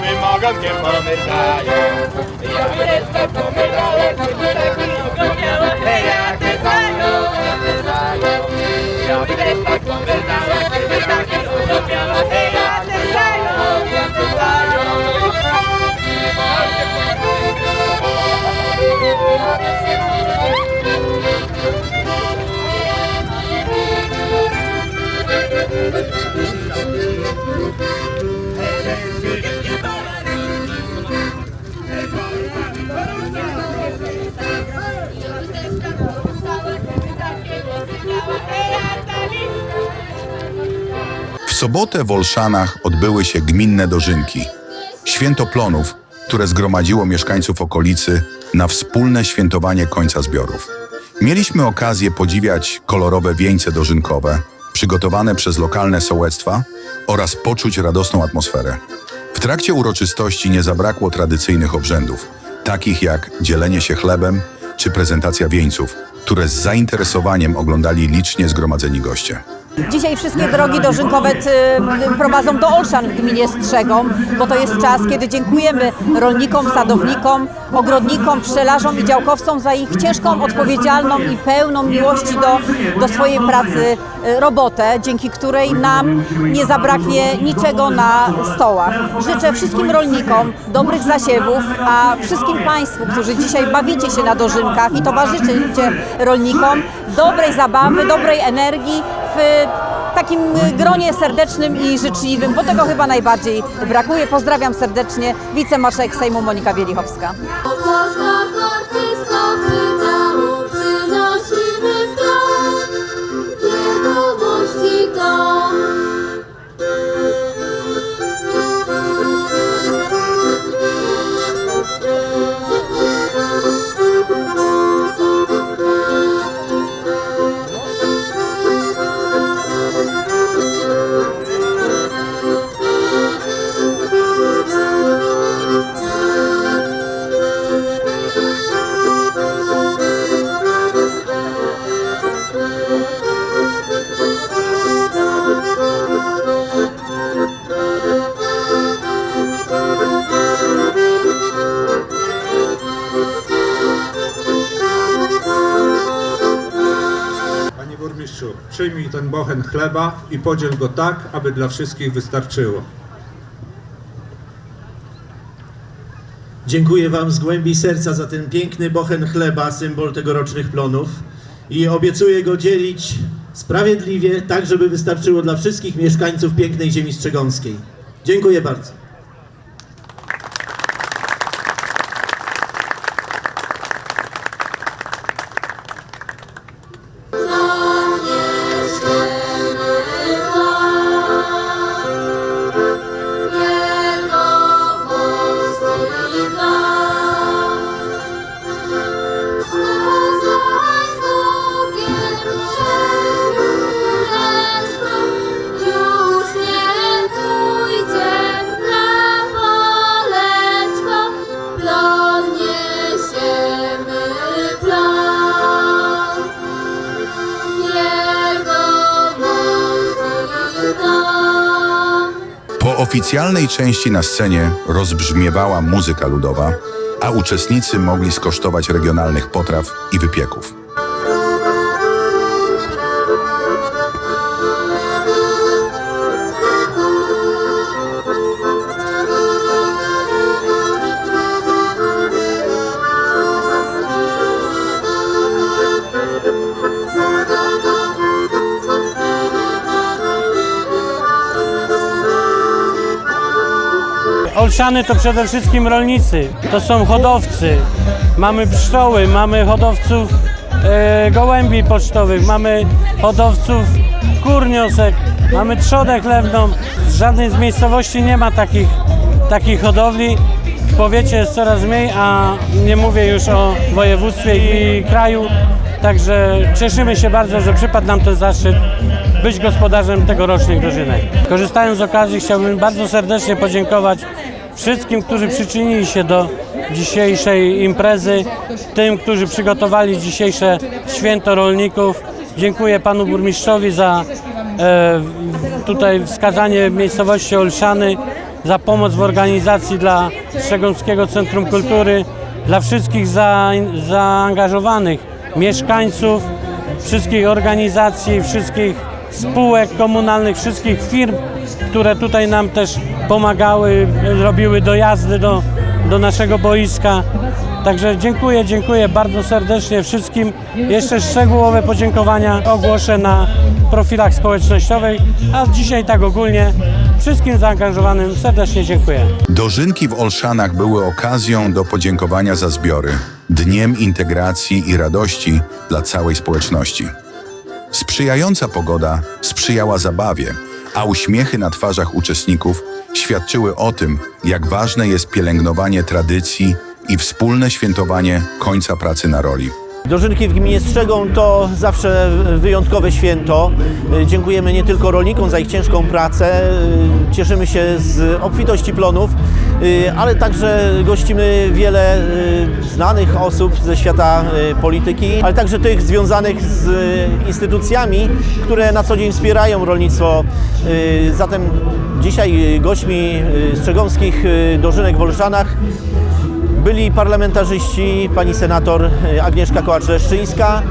mi mogą cię pomykają. Ja wielce pomykałem, sobotę w Olszanach odbyły się gminne dożynki. Święto plonów, które zgromadziło mieszkańców okolicy na wspólne świętowanie końca zbiorów. Mieliśmy okazję podziwiać kolorowe wieńce dożynkowe, przygotowane przez lokalne sołectwa oraz poczuć radosną atmosferę. W trakcie uroczystości nie zabrakło tradycyjnych obrzędów, takich jak dzielenie się chlebem czy prezentacja wieńców, które z zainteresowaniem oglądali licznie zgromadzeni goście. Dzisiaj wszystkie drogi dożynkowe y, prowadzą do Olszan w gminie Strzegom, bo to jest czas, kiedy dziękujemy rolnikom, sadownikom, ogrodnikom, pszczelarzom i działkowcom za ich ciężką, odpowiedzialną i pełną miłości do, do swojej pracy y, robotę, dzięki której nam nie zabraknie niczego na stołach. Życzę wszystkim rolnikom dobrych zasiewów, a wszystkim Państwu, którzy dzisiaj bawicie się na dożynkach i towarzyszycie rolnikom, dobrej zabawy, dobrej energii w takim gronie serdecznym i życzliwym, bo tego chyba najbardziej brakuje. Pozdrawiam serdecznie wicemarszałek Sejmu Monika Wielichowska. Ten bochen chleba i podziel go tak, aby dla wszystkich wystarczyło. Dziękuję Wam z głębi serca za ten piękny bochen chleba, symbol tegorocznych plonów i obiecuję go dzielić sprawiedliwie, tak żeby wystarczyło dla wszystkich mieszkańców pięknej ziemi strzegomskiej. Dziękuję bardzo. Oficjalnej części na scenie rozbrzmiewała muzyka ludowa, a uczestnicy mogli skosztować regionalnych potraw i wypieków. Olszany to przede wszystkim rolnicy, to są hodowcy. Mamy pszczoły, mamy hodowców e, gołębi pocztowych, mamy hodowców kurniosek, mamy trzodę chlewną. Z żadnej z miejscowości nie ma takich, takich hodowli. W powiecie jest coraz mniej, a nie mówię już o województwie i kraju. Także cieszymy się bardzo, że przypadł nam ten zaszczyt być gospodarzem tegorocznych dożynek. Korzystając z okazji chciałbym bardzo serdecznie podziękować wszystkim, którzy przyczynili się do dzisiejszej imprezy, tym, którzy przygotowali dzisiejsze święto rolników. Dziękuję panu burmistrzowi za e, tutaj wskazanie miejscowości Olszany za pomoc w organizacji dla Strzegomskiego Centrum Kultury, dla wszystkich za, zaangażowanych mieszkańców, wszystkich organizacji, wszystkich spółek komunalnych, wszystkich firm, które tutaj nam też pomagały, robiły dojazdy do, do naszego boiska. Także dziękuję, dziękuję bardzo serdecznie wszystkim. Jeszcze szczegółowe podziękowania ogłoszę na profilach społecznościowych, a dzisiaj tak ogólnie wszystkim zaangażowanym serdecznie dziękuję. Dożynki w Olszanach były okazją do podziękowania za zbiory, dniem integracji i radości dla całej społeczności. Sprzyjająca pogoda sprzyjała zabawie, a uśmiechy na twarzach uczestników świadczyły o tym, jak ważne jest pielęgnowanie tradycji i wspólne świętowanie końca pracy na roli. Dożynki w gminie Strzegą to zawsze wyjątkowe święto. Y, Dziękujemy nie tylko rolnikom za ich ciężką pracę, y, cieszymy się z obfitości plonów, y, ale także gościmy wiele znanych osób ze świata polityki, ale także tych związanych z instytucjami, które na co dzień wspierają rolnictwo. Zatem dzisiaj gośćmi strzegomskich dożynek w Olszanach byli parlamentarzyści, pani senator y, Agnieszka Kołacz-Leszczyńska,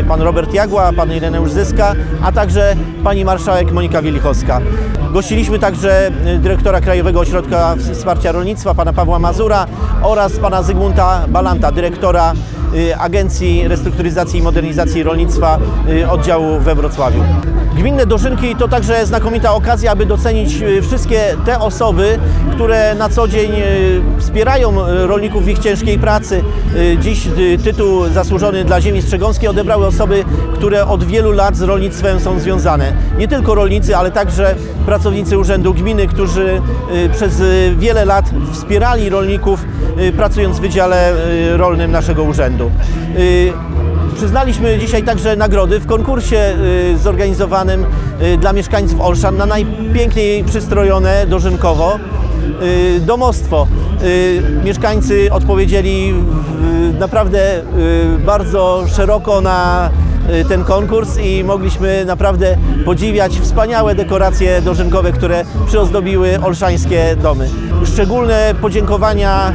y, pan Robert Jagła, pan Ireneusz Zyska, a także pani marszałek Monika Wielichowska. Gościliśmy także y, dyrektora Krajowego Ośrodka Wsparcia Rolnictwa, pana Pawła Mazura oraz pana Zygmunta Balanta, dyrektora Agencji Restrukturyzacji i Modernizacji Rolnictwa y, oddziału we Wrocławiu. Gminne dożynki to także znakomita okazja, aby docenić y, wszystkie te osoby, które na co dzień y, wspierają y, rolników w ich ciężkiej pracy. Y, Dziś y, tytuł zasłużony dla ziemi strzegomskiej odebrały osoby, które od wielu lat z rolnictwem są związane. Nie tylko rolnicy, ale także pracownicy Urzędu Gminy, którzy y, przez y, wiele lat wspierali rolników y, pracując w Wydziale y, Rolnym naszego urzędu. Y, Przyznaliśmy dzisiaj także nagrody w konkursie y, zorganizowanym y, dla mieszkańców Olszan na najpiękniej przystrojone dożynkowo y, domostwo. Y, Mieszkańcy odpowiedzieli naprawdę y, bardzo szeroko na y, ten konkurs i mogliśmy naprawdę podziwiać wspaniałe dekoracje dożynkowe, które przyozdobiły olszańskie domy. Szczególne podziękowania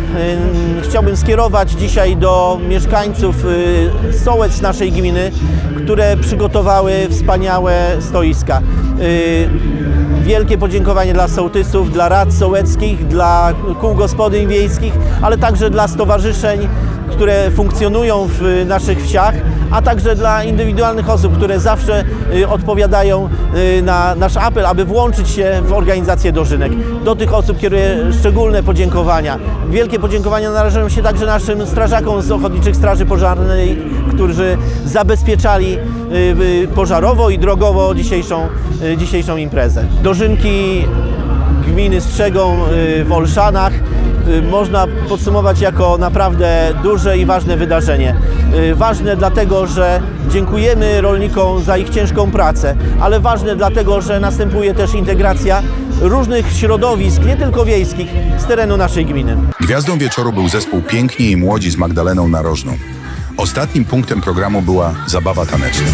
y, chciałbym skierować dzisiaj do mieszkańców y, Sołec naszej gminy, które przygotowały wspaniałe stoiska. Y, Wielkie podziękowanie dla sołtysów, dla rad sołeckich, dla kół gospodyń wiejskich, ale także dla stowarzyszeń, które funkcjonują w naszych wsiach, a także dla indywidualnych osób, które zawsze y, odpowiadają y, na nasz apel, aby włączyć się w organizację dożynek. Do tych osób kieruję szczególne podziękowania. Wielkie podziękowania należą się także naszym strażakom z Ochotniczych Straży Pożarnej, którzy zabezpieczali y, pożarowo i drogowo dzisiejszą, dzisiejszą imprezę. Dożynki gminy Strzegą w Olszanach można podsumować jako naprawdę duże i ważne wydarzenie. Y, Ważne dlatego, że dziękujemy rolnikom za ich ciężką pracę, ale ważne dlatego, że następuje też integracja różnych środowisk, nie tylko wiejskich, z terenu naszej gminy. Gwiazdą wieczoru był zespół Piękni i Młodzi z Magdaleną Narożną. Ostatnim punktem programu była zabawa taneczna.